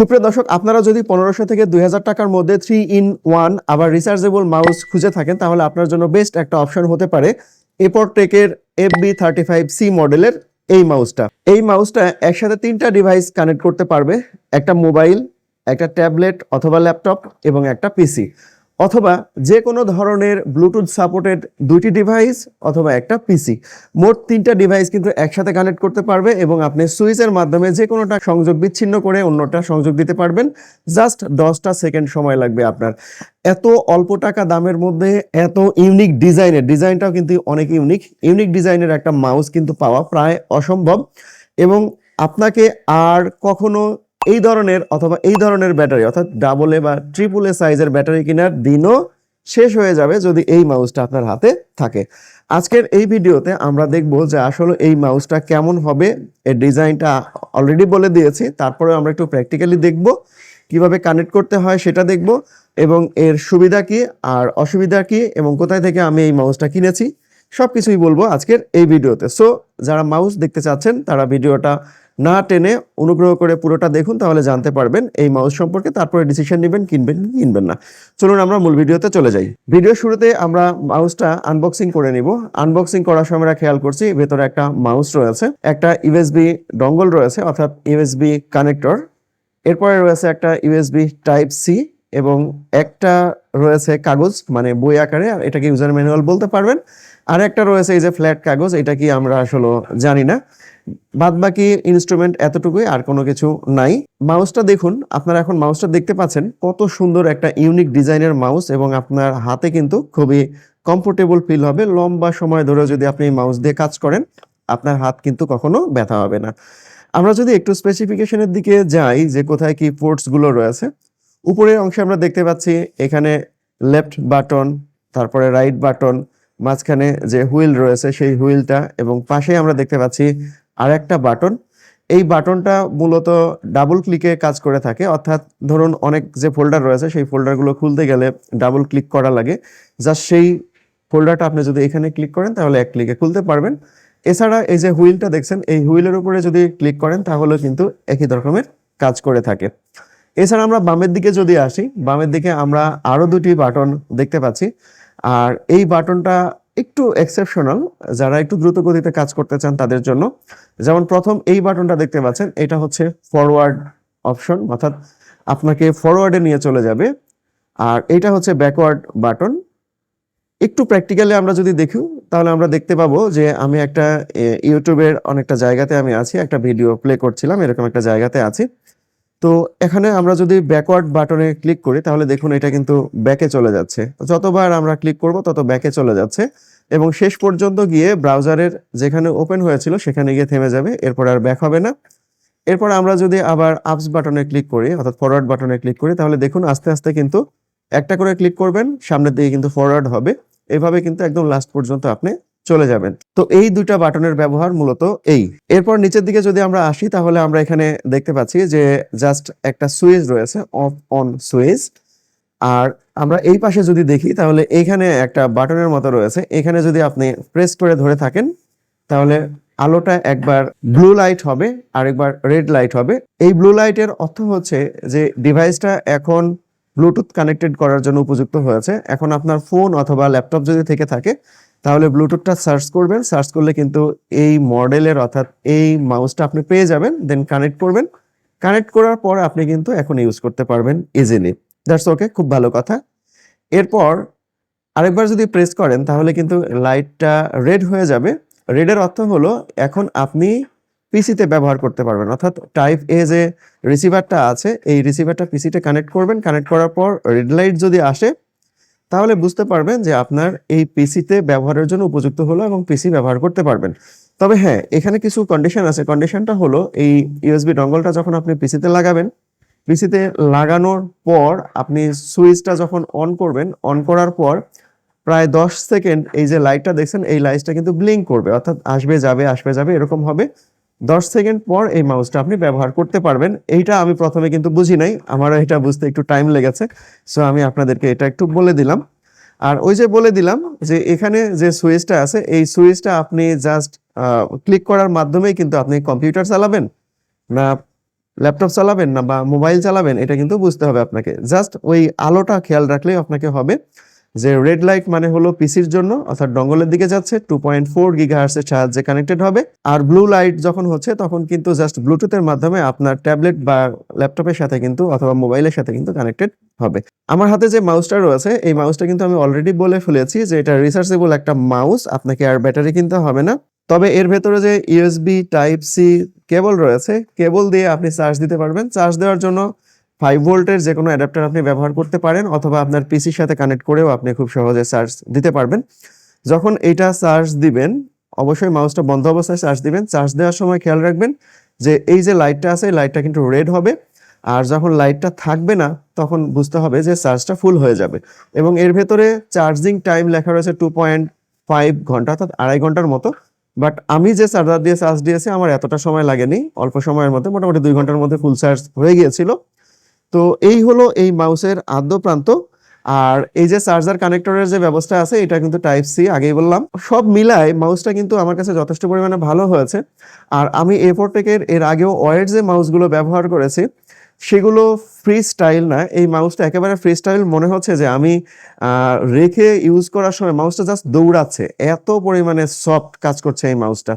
সুপ্রিয় দর্শক, আপনারা যদি পনেরোশো থেকে দুই হাজার টাকার মধ্যে থ্রি ইন ওয়ান আবার রিচার্জেবল মাউস খুঁজে থাকেন, তাহলে আপনার জন্য বেস্ট একটা অপশন হতে পারে এরপর টেকের F B thirty five C মডেলের এই মাউসটা এই মাউসটা একসাথে তিনটা ডিভাইস কানেক্ট করতে পারবে, একটা মোবাইল একটা ট্যাবলেট অথবা ল্যাপটপ এবং একটা পিসি অথবা যে কোনো ধরনের ব্লুটুথ সাপোর্টেড দুইটি ডিভাইস অথবা একটা পিসি মোট তিনটা ডিভাইস কিন্তু একসাথে কানেক্ট করতে পারবে এবং আপনি সুইচের মাধ্যমে যে কোনোটা সংযোগ বিচ্ছিন্ন করে অন্যটা সংযোগ দিতে পারবেন। জাস্ট দশটা সেকেন্ড সময় লাগবে আপনার। এত অল্প টাকা দামের মধ্যে এত ইউনিক ডিজাইনের, ডিজাইনটাও কিন্তু অনেক ইউনিক ইউনিক ডিজাইনের একটা মাউস কিন্তু পাওয়া প্রায় অসম্ভব। এবং আপনাকে আর কখনো এই ধরনের অথবা এই ধরনের ব্যাটারি, অর্থাৎ ডাবল এ বা ট্রিপল এ সাইজের ব্যাটারি কেনার দিনও শেষ হয়ে যাবে যদি এই মাউসটা আপনার হাতে থাকে। আজকের এই ভিডিওতে আমরা দেখব যে আসলে এই মাউসটা কেমন হবে। এর ডিজাইনটা অলরেডি বলে দিয়েছি তারপরে আমরা একটু প্র্যাকটিক্যালি দেখব, কীভাবে কানেক্ট করতে হয় সেটা দেখব, এবং এর সুবিধা কি আর অসুবিধা কি, এবং কোথায় থেকে আমি এই মাউসটা কিনেছি সব কিছুই বলব আজকের এই ভিডিওতে। সো যারা মাউস দেখতে চাচ্ছেন, তারা ভিডিওটা না টেনে অনুগ্রহ করে পুরোটা দেখুন, তাহলে জানতে পারবেন এই মাউস সম্পর্কে। তারপরে ডিসিশন নেবেন, কিনবেন কিনবেন না। চলুন আমরা মূল ভিডিওতে চলে যাই। ভিডিও শুরুতে আমরা মাউসটা আনবক্সিং করে নিব। আনবক্সিং করার সময় আমরা খেয়াল করছি, ভেতরে একটা মাউস রয়েছে, একটা ইউএসবি ডঙ্গল রয়েছে, অর্থাৎ ইউএসবি কানেক্টর এরপরে রয়েছে একটা ইউএসবি টাইপ সি এবং একটা রয়েছে কাগজ মানে বই আকারে, আর এটাকে ইউজার ম্যানুয়াল বলতে পারবেন। আর একটা রয়েছে এই যে ফ্ল্যাট কাগজ, এটা কি আমরা আসলে জানি না। বাদ বাকি ইনস্ট্রুমেন্ট এতটুকুই, আর কোনো কিছু নাই। মাউসটা দেখুন, আপনারা এখন মাউসটা দেখতে পাচ্ছেন, কত সুন্দর একটা ইউনিক ডিজাইনের মাউস এবং আপনার হাতে কিন্তু খুবই কমফোর্টেবল ফিল হবে। লম্বা সময় ধরে যদি আপনি মাউস দিয়ে কাজ করেন, আপনার হাত কিন্তু কখনো ব্যথা হবে না। আমরা যদি একটু স্পেসিফিকেশনের দিকে যাই, যে কোথায় কি পোর্টসগুলো রয়েছে, উপরের অংশে আমরা দেখতে পাচ্ছি, এখানে লেফট বাটন তারপরে রাইট বাটন মাঝখানে যে হুইল রয়েছে, সেই হুইলটা এবং পাশে আমরা দেখতে পাচ্ছি আর একটা বাটন। এই বাটনটা মূলত ডাবল ক্লিকে কাজ করে থাকে। অর্থাৎ ধরুন অনেক যে ফোল্ডার রয়েছে, সেই ফোল্ডারগুলো খুলতে গেলে ডাবল ক্লিক করা লাগে। জাস্ট সেই ফোল্ডারটা আপনি যদি এখানে ক্লিক করেন, তাহলে এক ক্লিকে খুলতে পারবেন। এছাড়া এই যে হুইলটা দেখছেন, এই হুইলের উপরে যদি ক্লিক করেন তাহলে কিন্তু একই রকমের কাজ করে থাকে। এছাড়া আমরা বামের দিকে যদি আসি, বামের দিকে আমরা আরও দুটি বাটন দেখতে পাচ্ছি। আর এই বাটনটা একটু এক্সেপশনাল যারা একটু দ্রুত গতিতে কাজ করতে চান তাদের জন্য। যেমন প্রথম এই বাটনটা দেখতে পাচ্ছেন, এটা হচ্ছে ফরওয়ার্ড অপশন অর্থাৎ আপনাকে ফরওয়ার্ডে নিয়ে চলে যাবে। আর এটা হচ্ছে ব্যাকওয়ার্ড বাটন একটু প্র্যাকটিক্যালি আমরা যদি দেখি, তাহলে আমরা দেখতে পাবো যে আমি একটা ইউটিউবের অনেকটা জায়গাতে আমি আছি, একটা ভিডিও প্লে করছিলাম, এরকম একটা জায়গাতে আছি। তো এখানে আমরা যদি ব্যাকওয়ার্ড বাটনে ক্লিক করি, তাহলে দেখুন এটা কিন্তু ব্যাকে চলে যাচ্ছে। যতবার আমরা ক্লিক করব, তত ব্যাকে চলে যাচ্ছে। এবং শেষ পর্যন্ত গিয়ে ব্রাউজারের যেখানে ওপেন হয়েছিল, সেখানে গিয়ে থেমে যাবে, এরপর আর ব্যাক হবে না। এরপর আমরা যদি আবার আপস বাটনে ক্লিক করি, অর্থাৎ ফরওয়ার্ড বাটনে ক্লিক করি, তাহলে দেখুন আস্তে আস্তে কিন্তু একটা করে ক্লিক করবেন, সামনের দিকে কিন্তু ফরওয়ার্ড হবে। এভাবে কিন্তু একদম লাস্ট পর্যন্ত আপনি চলে যাবেন। তো এই দুইটা বাটনের ব্যবহার মূলত এই। এরপর নিচের দিকে যদি আমরা আসি, তাহলে আমরা এখানে দেখতে পাচ্ছি যে জাস্ট একটা সুইচ রয়েছে, অফ অন সুইচ। আর আমরা এই পাশে যদি দেখি, তাহলে এইখানে একটা বাটনের মতো রয়েছে। এখানে যদি আপনি প্রেস করে ধরে থাকেন, তাহলে আলোটা একবার ব্লু লাইট হবে আর একবার রেড লাইট হবে। এই ব্লু লাইটের অর্থ হচ্ছে যে ডিভাইসটা এখন ব্লুটুথ কানেক্টেড করার জন্য উপযুক্ত হয়েছে। এখন আপনার ফোন অথবা ল্যাপটপ যদি থেকে থাকে তাহলে ব্লুটুথটা সার্চ করবেন, সার্চ করলে কিন্তু এই মডেলের অর্থাৎ এই মাউসটা আপনি পেয়ে যাবেন দেন কানেক্ট করবেন। কানেক্ট করার পর আপনি কিন্তু এখন ইউজ করতে পারবেন ইজিলি দ্যাটস ওকে খুব ভালো কথা। এরপর আরেকবার যদি প্রেস করেন, তাহলে কিন্তু লাইটটা রেড হয়ে যাবে। রেডের অর্থ হলো এখন আপনি পিসিতে ব্যবহার করতে পারবেন। অর্থাৎ টাইপ এ যে রিসিভারটা আছে, এই রিসিভারটা পিসিতে কানেক্ট করবেন। কানেক্ট করার পর রেড লাইট যদি আসে তাহলে বুঝতে পারবেন যে আপনার এই পিসিতে ব্যবহারের জন্য উপযুক্ত হলো এবং পিসি ব্যবহার করতে পারবেন। তবে হ্যাঁ এখানে কিছু কন্ডিশন আছে। কন্ডিশনটা হলো এই ইউএসবি ডঙ্গলটা যখন আপনি পিসিতে লাগাবেন পিসিতে লাগানোর পর আপনি সুইচটা যখন অন করবেন অন করার পর প্রায় দশ সেকেন্ড এই যে লাইটটা দেখছেন, এই লাইটটা কিন্তু ব্লিঙ্ক করবে। অর্থাৎ আসবে, যাবে আসবে, যাবে, এরকম হবে। দশ সেকেন্ড পর এই মাউসটা আপনি ব্যবহার করতে পারবেন। এইটা আমি প্রথমে কিন্তু বুঝি নাই, আমারও এটা বুঝতে একটু টাইম লেগেছে। সো আমি আপনাদেরকে এটা একটু বলে দিলাম। আর ওই যে বলে দিলাম যে এখানে যে সুইচটা আছে, এই সুইচটা আপনি জাস্ট ক্লিক করার মাধ্যমেই কিন্তু আপনি কম্পিউটার চালাবেন না ল্যাপটপ চালাবেন না বা মোবাইল চালাবেন, এটা কিন্তু বুঝতে হবে আপনাকে। জাস্ট ওই আলোটা খেয়াল রাখলেই আপনাকে হবে। যে রেড লাইট মানে হলো পিসির জন্য, অর্থাৎ ডঙ্গলের দিকে যাচ্ছে টু পয়েন্ট ফোর গিগাহার্সের সাহায্যে কানেক্টেড হবে। আর ব্লু লাইট যখন হচ্ছে, তখন কিন্তু জাস্ট ব্লুটুথের মাধ্যমে আপনার ট্যাবলেট বা ল্যাপটপের সাথে কিন্তু অথবা মোবাইলের সাথে কিন্তু কানেক্টেড হবে। আমার হাতে যে মাউসটা রয়েছে, এই মাউসটা কিন্তু আমি অলরেডি বলে ফেলেছি যে এটা রিসার্চেবল একটা মাউস আপনাকে আর ব্যাটারি কিনতে হবে না। তবে এর ভেতরে যে ইউএসবি টাইপ সি কেবল রয়েছে কেবল দিয়ে আপনি চার্জ দিতে পারবেন। চার্জ দেওয়ার জন্য ফাইভ ভোল্টের যে কোনো অ্যাডাপ্টার আপনি ব্যবহার করতে পারেন অথবা আপনার পিসির সাথে কানেক্ট করেও আপনি খুব সহজে চার্জ দিতে পারবেন। যখন এইটা চার্জ দিবেন, অবশ্যই মাউসটা বন্ধ অবস্থায় চার্জ দিবেন। চার্জ দেওয়ার সময় খেয়াল রাখবেন যে এই যে লাইটটা আছে লাইটটা কিন্তু রেড হবে। আর যখন লাইটটা থাকবে না, তখন বুঝতে হবে যে চার্জটা ফুল হয়ে যাবে। এবং এর ভেতরে চার্জিং টাইম লেখা রয়েছে টু পয়েন্ট ফাইভ ঘণ্টা, অর্থাৎ আড়াই ঘণ্টার মতো। বাট আমি যে চার্জার দিয়ে চার্জ দিয়েছি, আমার এতটা সময় লাগেনি। অল্প সময়ের মধ্যে, মোটামুটি দুই ঘণ্টার মধ্যে ফুল চার্জ হয়ে গিয়েছিল। তো এই হলো এই মাউসের আদ্য প্রান্ত আর এই যে চার্জার কানেক্টরের যে ব্যবস্থা আছে, এটা কিন্তু টাইপ সি আগেই বললাম। সব মিলায় মাউসটা কিন্তু আমার কাছে যথেষ্ট পরিমাণে ভালো হয়েছে। আর আমি এ টেকের এর আগেও ওয়েড যে মাউসগুলো ব্যবহার করেছি, সেগুলো ফ্রি স্টাইল না। এই মাউসটা একেবারে ফ্রি স্টাইল মনে হচ্ছে যে আমি রেখে ইউজ করার সময় মাউসটা জাস্ট দৌড়াচ্ছে। এত পরিমাণে সফট কাজ করছে এই মাউসটা।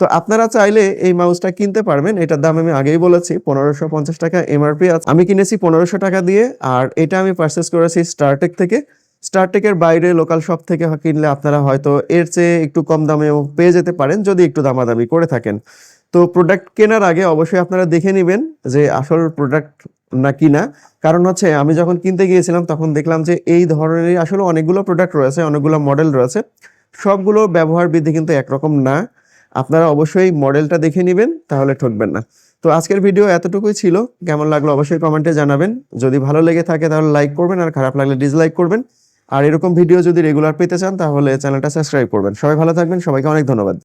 তো আপনারা চাইলে এই মাউসটা কিনতে পারবেন। এটার দাম আমি আগেই বলেছি, পনেরোশো পঞ্চাশ টাকা এমআরপি আছে। আমি কিনেছি পনেরোশো টাকা দিয়ে, আর এটা আমি পারচেস করেছি স্টারটেক থেকে। স্টারটেকের বাইরে লোকাল শপ থেকে কিনলে আপনারা হয়তো এর চেয়ে একটু কম দামেও পেয়ে যেতে পারেন, যদি একটু দামাদামি করে থাকেন। তো প্রোডাক্ট কেনার আগে অবশ্যই আপনারা দেখে নেবেন যে আসল প্রোডাক্ট না কিনা। কারণ হচ্ছে, আমি যখন কিনতে গিয়েছিলাম, তখন দেখলাম যে এই ধরনেরই আসলে অনেকগুলো প্রোডাক্ট রয়েছে, অনেকগুলো মডেল রয়েছে। সবগুলো ব্যবহার বিধি কিন্তু একরকম না। আপনারা অবশ্যই মডেলটা দেখে নেবেন, তাহলে ঠকবেন না। তো আজকের ভিডিও এতটুকুই ছিল। কেমন লাগল অবশ্যই কমেন্টে জানাবেন। যদি ভালো লেগে থাকে তাহলে লাইক করবেন, আর খারাপ লাগলে ডিসলাইক করবেন। আর এরকম ভিডিও যদি রেগুলার পেতে চান তাহলে চ্যানেলটা সাবস্ক্রাইব করবেন। সবাই ভালো থাকবেন, সবাইকে অনেক ধন্যবাদ।